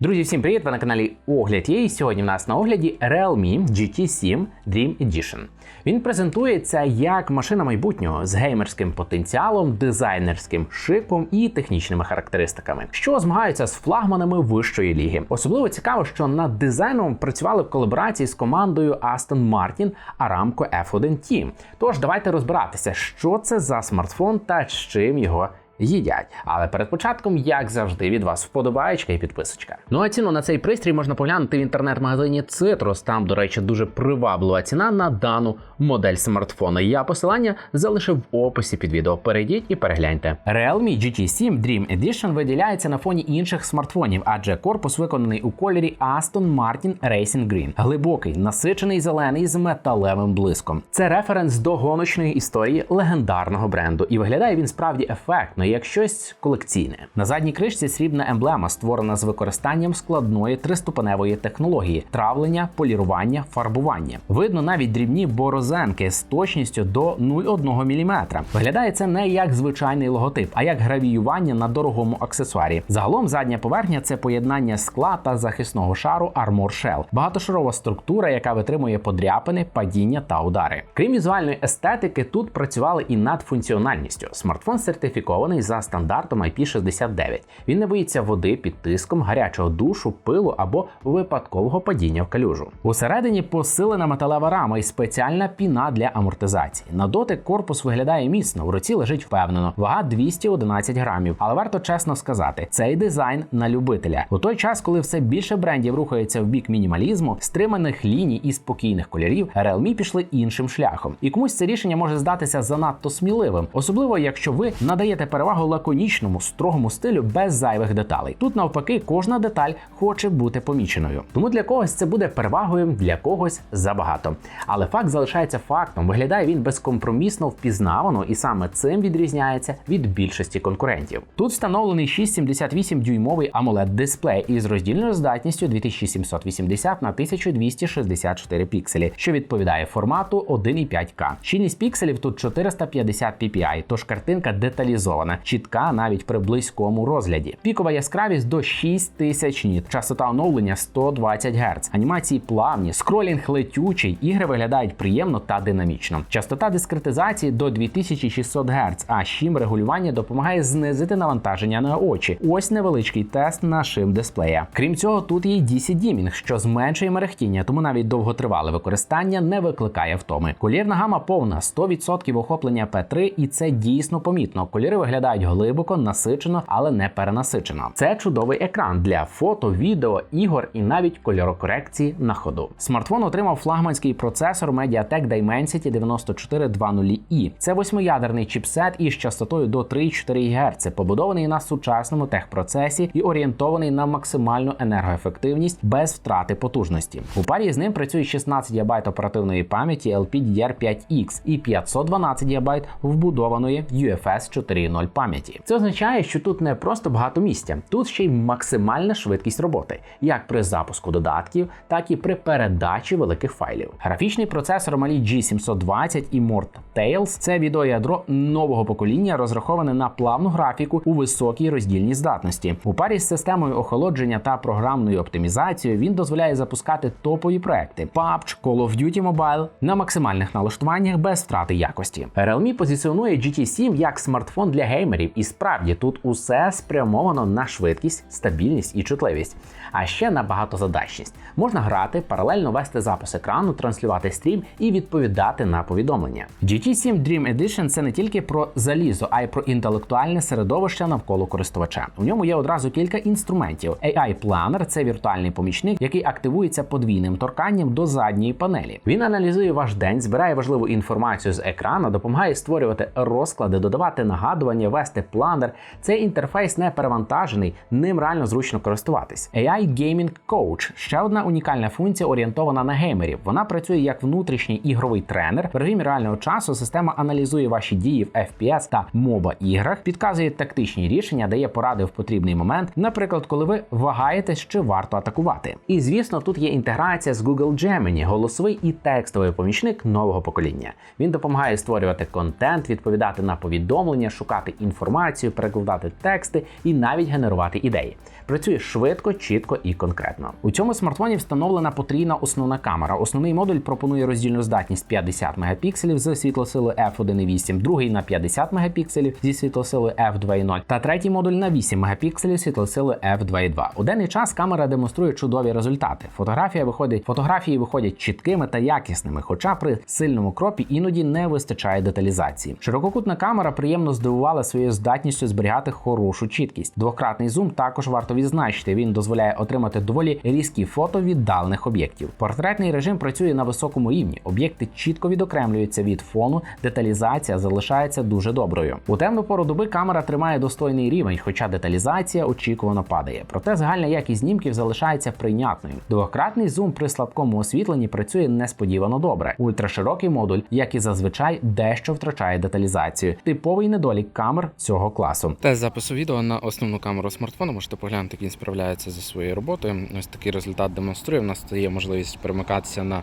Друзі, всім привіт! Ви на каналі Огляд є. І сьогодні в нас на огляді Realme GT7 Dream Edition. Він презентується як машина майбутнього з геймерським потенціалом, дизайнерським шиком і технічними характеристиками, що змагаються з флагманами вищої ліги. Особливо цікаво, що над дизайном працювали в колаборації з командою Aston Martin Aramco F1T. Тож давайте розбиратися, що це за смартфон та чим його їдять. Але перед початком, як завжди, від вас вподобаєчка і підписочка. Ну а ціну на цей пристрій можна поглянути в інтернет-магазині Citrus. Там, до речі, дуже приваблива ціна на дану модель смартфона. Я посилання залишив в описі під відео. Перейдіть і перегляньте. Realme GT7 Dream Edition виділяється на фоні інших смартфонів, адже корпус виконаний у кольорі Aston Martin Racing Green. Глибокий, насичений зелений з металевим блиском. Це референс до гоночної історії легендарного бренду, і виглядає він справді ефектно, як щось колекційне. На задній кришці срібна емблема, створена з використанням складної триступеневої технології травлення, полірування, фарбування. Видно навіть дрібні борозенки з точністю до 0,1 мм. Виглядає це не як звичайний логотип, а як гравіювання на дорогому аксесуарі. Загалом задня поверхня це поєднання скла та захисного шару Armor Shell. багатошарова структура, яка витримує подряпини, падіння та удари. Крім візуальної естетики, тут працювали і над функціональністю. Смартфон сертифікований за стандартом IP69. Він не боїться води під тиском, гарячого душу, пилу або випадкового падіння в калюжу. Усередині посилена металева рама і спеціальна піна для амортизації. На дотик корпус виглядає міцно, в руці лежить впевнено. Вага 211 грамів. Але варто чесно сказати, цей дизайн на любителя. У той час, коли все більше брендів рухається в бік мінімалізму, стриманих ліній і спокійних кольорів, Realme пішли іншим шляхом. І комусь це рішення може здатися занадто сміливим, особливо якщо ви надаєте перевагу лаконічному, строгому стилю без зайвих деталей. Тут навпаки, кожна деталь хоче бути поміченою. Тому для когось це буде перевагою, для когось забагато. Але факт залишається фактом. Виглядає він безкомпромісно впізнавано, і саме цим відрізняється від більшості конкурентів. Тут встановлений 678 дюймовий amoled дисплей із роздільною здатністю 2780 на 1264 пікселі, що відповідає формату 1,5К. Щільність пікселів тут 450 ppi, тож картинка деталізована, чітка навіть при близькому розгляді. Пікова яскравість до 6000 ніт, частота оновлення 120 Гц, анімації плавні, скролінг летючий, ігри виглядають приємно та динамічно. Частота дискретизації до 2600 Гц, а щім регулювання допомагає знизити навантаження на очі. Ось невеличкий тест на шим дисплея. Крім цього, тут є DC Dimming, що зменшує мерехтіння, тому навіть довготривале використання не викликає втоми. Колірна гама повна 100% охоплення P3, і це дійсно помітно. Кольори виглядають глибоко, насичено, але не перенасичено. Це чудовий екран для фото, відео, ігор і навіть кольорокорекції на ходу. Смартфон отримав флагманський процесор MediaTek Dimensity 9420i. Це восьмиядерний чіпсет із частотою до 3,4 Гц, побудований на сучасному техпроцесі і орієнтований на максимальну енергоефективність без втрати потужності. У парі з ним працює 16 ГБ оперативної пам'яті LPDDR5X і 512 ГБ вбудованої UFS 4.0 пам'яті. Це означає, що тут не просто багато місця, тут ще й максимальна швидкість роботи, як при запуску додатків, так і при передачі великих файлів. Графічний процесор Mali G720 і Mort Tails – це відеоядро нового покоління, розраховане на плавну графіку у високій роздільній здатності. У парі з системою охолодження та програмною оптимізацією він дозволяє запускати топові проекти PUBG, Call of Duty Mobile на максимальних налаштуваннях без втрати якості. Realme позиціонує GT7 як смартфон для геймерів, і справді тут усе спрямовано на швидкість, стабільність і чутливість, а ще на багатозадачність. Можна грати, паралельно вести запис екрану, транслювати стрім і відповідати на повідомлення. GT7 Dream Edition це не тільки про залізо, а й про інтелектуальне середовище навколо користувача. У ньому є одразу кілька інструментів. AI Planner – це віртуальний помічник, який активується подвійним торканням до задньої панелі. Він аналізує ваш день, збирає важливу інформацію з екрану, допомагає створювати розклади, додавати нагадування, вести планер. Цей інтерфейс не перевантажений, ним реально зручно користуватись. AI Gaming Coach – ще одна унікальна функція, орієнтована на геймерів. Вона працює як внутрішній ігровий тренер. В режимі реального часу система аналізує ваші дії в FPS та MOBA іграх, підказує тактичні рішення, дає поради в потрібний момент, наприклад, коли ви вагаєтесь, чи варто атакувати. І звісно, тут є інтеграція з Google Gemini, голосовий і текстовий помічник нового покоління. Він допомагає створювати контент, відповідати на повідомлення, шукати інформацію, перекладати тексти і навіть генерувати ідеї. Працює швидко, чітко і конкретно. У цьому смартфоні встановлена потрійна основна камера. Основний модуль пропонує роздільну здатність 50 мегапікселів з світлосилою f1.8, другий на 50 мегапікселів зі світлосилою f2.0 та третій модуль на 8 мегапікселів світлосилою f2.2. У денний час камера демонструє чудові результати. Фотографія виходить, фотографії виходять чіткими та якісними, хоча при сильному кропі іноді не вистачає деталізації. Ширококутна камера приємно здивувала своєю здатністю зберігати хорошу чіткість. Двократний зум також варто відзначити. Він дозволяє отримати доволі різкі фото віддалених об'єктів. Портретний режим працює на високому рівні. Об'єкти чітко відокремлюються від фону, деталізація залишається дуже доброю. У темну пору доби камера тримає достойний рівень, хоча деталізація очікувано падає. Проте загальна якість знімків залишається прийнятною. Двократний зум при слабкому освітленні працює несподівано добре. Ультраширокий модуль, як і зазвичай, дещо втрачає деталізацію. Типовий недолік камер цього класу. Тест запису відео на основну камеру смартфона. Можете поглянути, як він справляється зі своєю роботою. Ось такий результат демонструє. У нас є можливість перемикатися на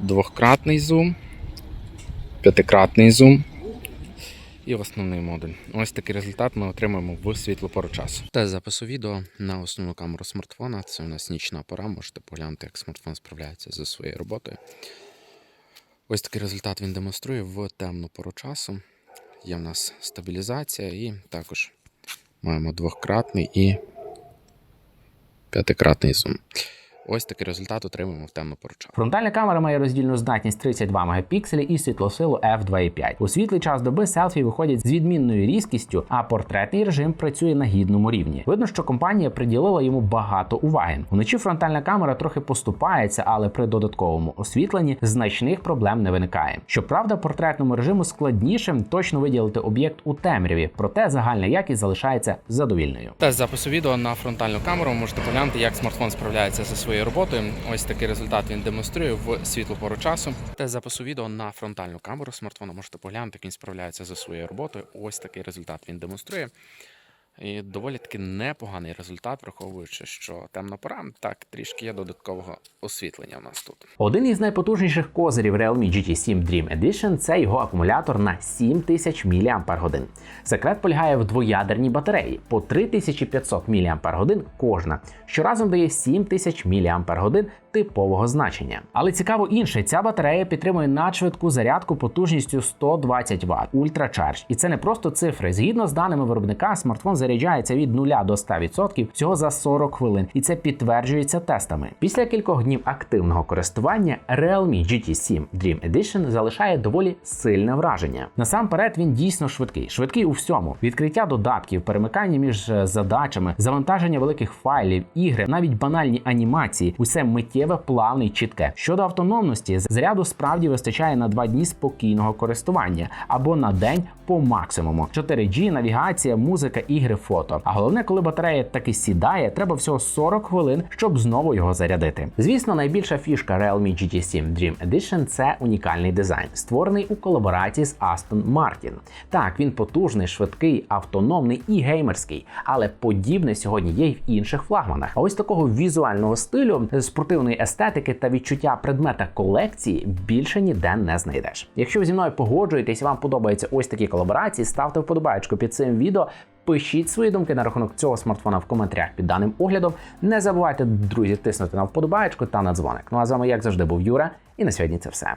двократний зум, п'ятикратний зум і основний модуль. Ось такий результат ми отримаємо в світло пору часу. Тест запису відео на основну камеру смартфона. Це у нас нічна пора. Можете поглянути, як смартфон справляється зі своєю роботою. Ось такий результат він демонструє в темну пору часу. Є в нас стабілізація і також маємо двохкратний і п'ятикратний зум. Ось такий результат отримуємо в темну пору. Фронтальна камера має роздільну здатність 32 мегапікселі і світлосилу f2.5. У світлий час доби селфі виходять з відмінною різкістю, а портретний режим працює на гідному рівні. Видно, що компанія приділила йому багато уваги. Вночі фронтальна камера трохи поступається, але при додатковому освітленні значних проблем не виникає. Щоправда, портретному режиму складніше точно виділити об'єкт у темряві, проте загальна якість залишається задовільною. Тест запису відео на фронтальну камеру можете поглянути, як смартфон справляється зі своєю роботою. Ось такий результат він демонструє в світлу пору часу. Те запису відео на фронтальну камеру смартфона можете поглянути, як він справляється за своєю роботою. Ось такий результат він демонструє. І доволі таки непоганий результат, враховуючи, що темна пора, так трішки є додаткового освітлення у нас тут. Один із найпотужніших козирів Realme GT7 Dream Edition – це його акумулятор на 7000 мАч. Секрет полягає в двоядерній батареї по 3500 мАч кожна, що разом дає 7000 мАч типового значення. Але цікаво інше, ця батарея підтримує надшвидку зарядку потужністю 120 Вт Ultra Charge. І це не просто цифри. Згідно з даними виробника, смартфон заряджається від 0 до 100% всього за 40 хвилин, і це підтверджується тестами. Після кількох днів активного користування Realme GT7 Dream Edition залишає доволі сильне враження. Насамперед він дійсно швидкий, швидкий у всьому: відкриття додатків, перемикання між е, задачами, завантаження великих файлів, ігри, навіть банальні анімації, усе миттєве, плавне й чітке. Щодо автономності, заряду справді вистачає на 2 дні спокійного користування або на день по максимуму. 4G, навігація, музика, ігри, фото. А головне, коли батарея таки сідає, треба всього 40 хвилин, щоб знову його зарядити. Звісно, найбільша фішка Realme GT7 Dream Edition – це унікальний дизайн, створений у колаборації з Aston Martin. Так, він потужний, швидкий, автономний і геймерський, але подібне сьогодні є й в інших флагманах. А ось такого візуального стилю, спортивної естетики та відчуття предмета колекції більше ніде не знайдеш. Якщо зі мною погоджуєтесь, вам подобаються ось такі колаборації, ставте вподобайку під цим відео. Пишіть свої думки на рахунок цього смартфона в коментарях під даним оглядом. Не забувайте, друзі, тиснути на вподобаєчку та на дзвоник. Ну а з вами, як завжди, був Юра, і на сьогодні це все.